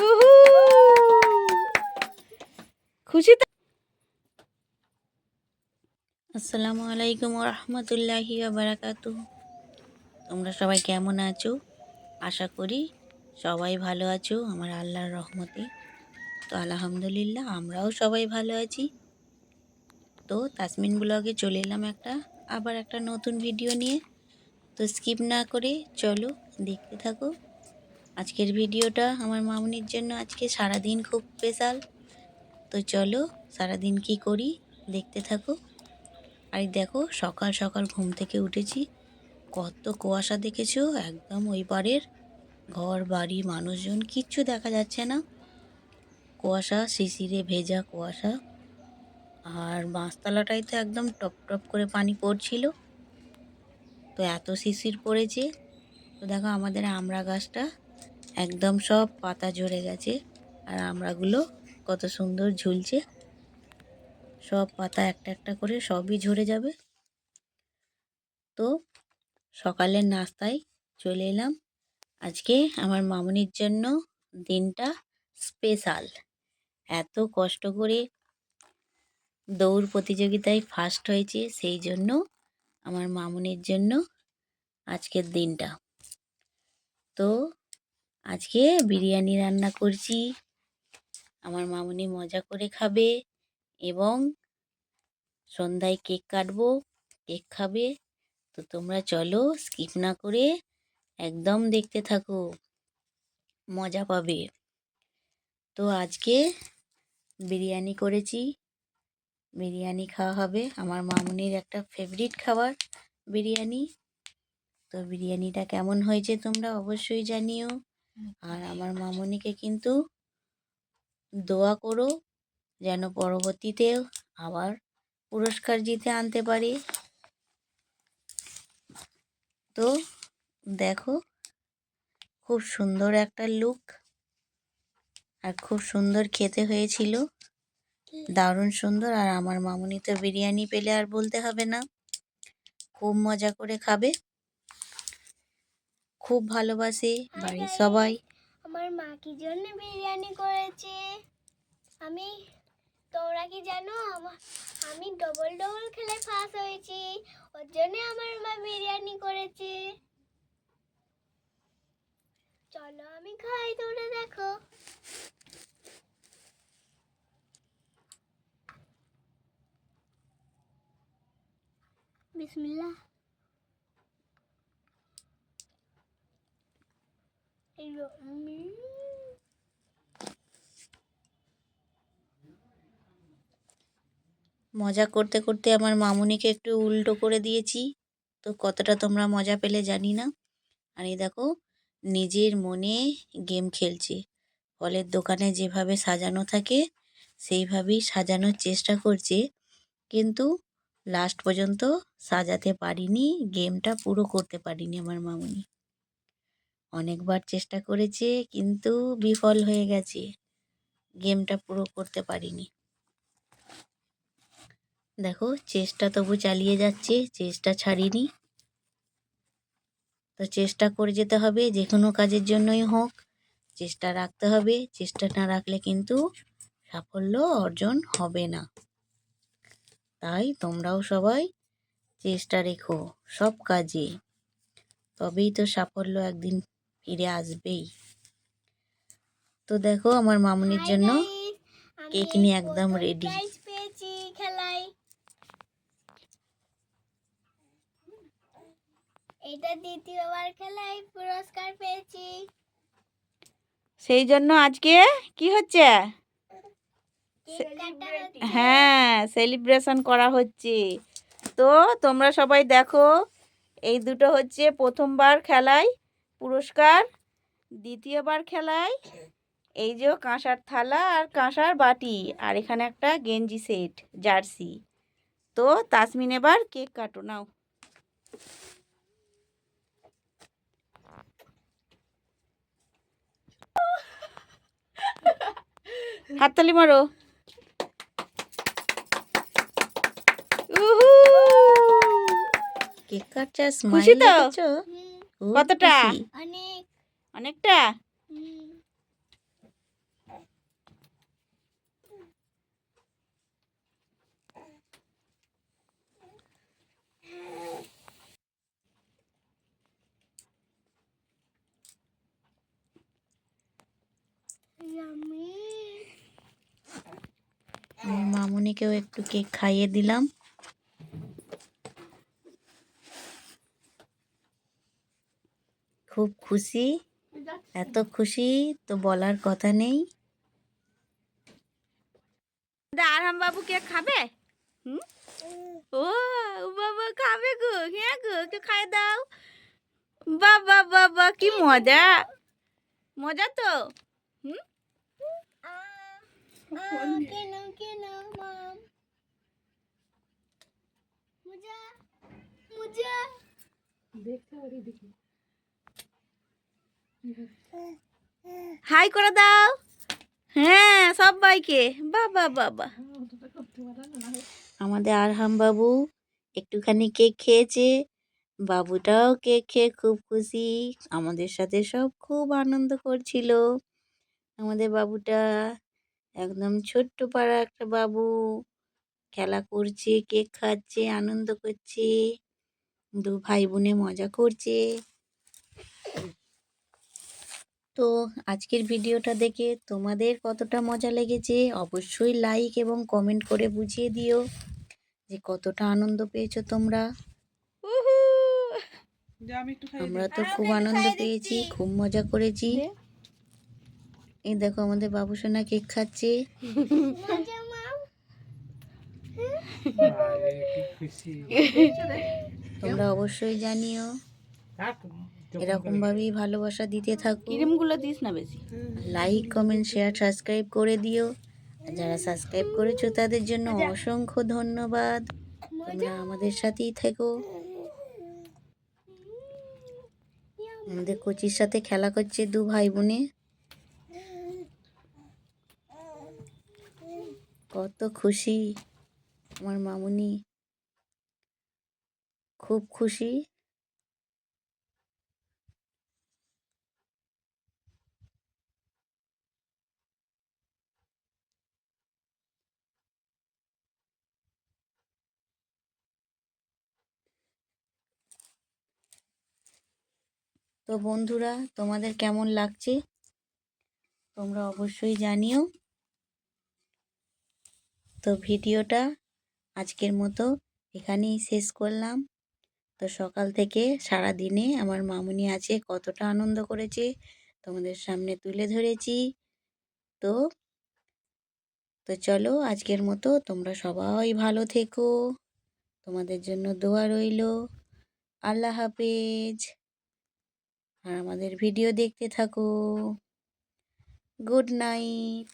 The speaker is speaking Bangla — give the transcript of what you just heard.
উহু! খুশি তো আসসালামু আলাইকুম রহমতুল্লাহি বারাকাতু তোমরা সবাই কেমন আছো? আশা করি সবাই ভালো আছো আমার আল্লাহর রহমতে। তো আলহামদুলিল্লাহ আমরাও সবাই ভালো আছি। তো তাসমিন ব্লগে চলে এলাম একটা আবার একটা নতুন ভিডিও নিয়ে। তো স্কিপ না করে চলো দেখতে থাকো। আজকের ভিডিওটা আমার মামনির জন্য আজকে সারাদিন খুব স্পেশাল তো চলো সারাদিন কি করি দেখতে থাকো। আর দেখো সকাল সকাল ঘুম থেকে উঠেছি। কত কুয়াশা দেখেছ? একদম ওই পারের ঘর, বাড়ি, মানুষজন, কিচ্ছু দেখা যাচ্ছে না। কুয়াশা, শিশিরে ভেজা কুয়াশা। আর বাঁশতলাটায় তো একদম টপ টপ করে পানি পড়ছিল। তো এত শিশির পড়েছে। তো দেখো আমাদের আমড়া গাছটা একদম সব পাতা ঝরে গেছে আর আমড়াগুলো কত সুন্দর ঝুলছে। সব পাতা একটা একটা করে সবই ঝরে যাবে। তো সকালের নাস্তায় চলে এলাম। আজকে আমার মামনির জন্য দিনটা স্পেশাল। এত কষ্ট করে দৌড় প্রতিযোগিতায় ফার্স্ট হয়েছে, সেই জন্য আমার মামনির জন্য আজকের দিনটা। তো আজকে বিরিয়ানি রান্না করছি, আমার মামনি মজা করে খাবে এবং সন্ধ্যায় কেক কাটবো, কেক খাবে, তো তোমরা চলো স্কিপ না করে একদম দেখতে থাকো, মজা পাবে। তো আজকে বিরিয়ানি করেছি বিরিয়ানি খাওয়া হবে। আমার মামনির একটা ফেভারিট খাবার বিরিয়ানি। তো বিরিয়ানিটা কেমন হয়েছে তোমরা অবশ্যই জানিও। আর আমার মামনিকে কিন্তু দোয়া করো যেন পরবর্তীতেও আবার পুরস্কার জিতে আনতে পারি। তো দেখো, খুব সুন্দর একটা লুক আর খুব সুন্দর খেতে হয়েছিল। দারুণ সুন্দর। আর আমার মামুনি তো বিরিয়ানি পেলে আর বলতে হবে না। খুব মজা করে খাবে। খুব ভালোবাসে বাড়ির সবাই। আমার মা কি জন্য বিরিয়ানি করেছে? আমি তোমরা কি জানো? আমা- ডবল ডবল খেলে ফার্স্ট হয়েছি। ওর জন্য আমার মা বিরিয়ানি করেছে। চলো আমি খাই তোমরা দেখো। বিসমিল্লাহ। মজা করতে করতে আমার মামুনিকে একটু উল্টো করে দিয়েছি। তো কতটা তোমরা মজা পেলে জানি না। আর এই দেখো, নিজের মনে গেম খেলছে। ফলের দোকানে যেভাবে সাজানো থাকে, সেইভাবেই সাজানোর চেষ্টা করছে। কিন্তু লাস্ট পর্যন্ত সাজাতে পারিনি গেমটা পুরো করতে পারিনি আমার মামুনি। অনেকবার চেষ্টা করেছে, কিন্তু বিফল হয়ে গেছে। গেমটা পুরো করতে পারিনি। দেখো, চেষ্টা তবু চালিয়ে যাচ্ছে, চেষ্টা ছাড়িনি। তো চেষ্টা করে যেতে হবে, যে কোনো কাজের জন্যই হোক। চেষ্টা রাখতে হবে, চেষ্টা না রাখলে কিন্তু সাফল্য অর্জন হবে না। তাই তোমরাও সবাই চেষ্টা রেখো সব কাজে। তবেই তো সাফল্য একদিন ফিরে আসবেই। তো দেখো আমার মামুনির জন্য কেক নিয়ে একদম রেডি পেয়েছি খেলায়। এটা দ্বিতীয়বার খেলায় পুরস্কার পেয়েছি। সেই জন্য আজকে কি হচ্ছে। হ্যাঁ সেলিব্রেশন করা হচ্ছে। তো তোমরা সবাই দেখো এই দুটো হচ্ছে প্রথমবার খেলায় পুরস্কার দ্বিতীয়বার খেলায় এই যে কাঁসার থালা আর কাঁসার বাটি আর এখানে একটা গেঞ্জি সেট জার্সি। তো তাসমিন এবার কেক কাটো নাও। হাততালি মারো। কেক কাটছে খুশি তো? কতটা? অনেক। অনেকটা? মামুনিকেও একটু কেক খাইয়ে দিলাম। খুব খুশি। এত খুশি তো বলার কথা নেই। আরহাম বাবু কেক খাবে? হুম? ও বাবা খাবে গো হ্যাঁ গো একটু খাই দাও। বাবা বাবা কি মজা। মজা তো হুম? কেন কেন মম মুজা মুজা হাই করে দাও। হ্যাঁ সবাইকে। বাবা বাবা। আমাদের আরহাম বাবু একটুখানি কেক খেয়েছে। বাবুটাও কেক খেয়ে খুব খুশি। আমাদের সাথে সব খুব আনন্দ করছিল। আমাদের বাবুটা একদম ছোট্ট পাড়া একটা বাবু। খেলা করছে, কেক খাচ্ছে, আনন্দ করছে। দু ভাই বোনে মজা করছে। তো আজকের ভিডিওটা দেখে তোমাদের কতটা মজা লেগেছে অবশ্যই লাইক এবং কমেন্ট করে বুঝিয়ে দিও যে কতটা আনন্দ পেয়েছ তোমরা। আমরা তো খুব আনন্দ পেয়েছি খুব মজা করেছি। এই দেখো আমাদের বাবুসোনা কেক খাচ্ছে। তোমরা অবশ্যই জানিও। এরকম ভাবেই ভালোবাসা দিতে থাকো। ক্রিমগুলো দিস না বেশি। লাইক কমেন্ট শেয়ার সাবস্ক্রাইব করে দিও। আর যারা সাবস্ক্রাইব করেছ তাদের জন্য অসংখ্য ধন্যবাদ। তোমরা আমাদের সাথেই থেকো। আমাদের কোচির সাথে খেলা করছে দু ভাই বোনে কত খুশি আমার মামুনি। খুব খুশি। তো বন্ধুরা, তোমাদের কেমন লাগছে? তোমরা অবশ্যই জানিও। তো ভিডিওটা আজকের মতো এখানেই শেষ করলাম। তো সকাল থেকে সারা দিনে আমার মামুনি আছে, কতটা আনন্দ করেছে, তোমাদের সামনে তুলে ধরেছি। তো তো চলো আজকের মতো তোমরা সবাই ভালো থেকো। তোমাদের জন্য দোয়া রইল। আল্লাহ হাফেজ। আর আমাদের ভিডিও দেখতে থাকো। Good night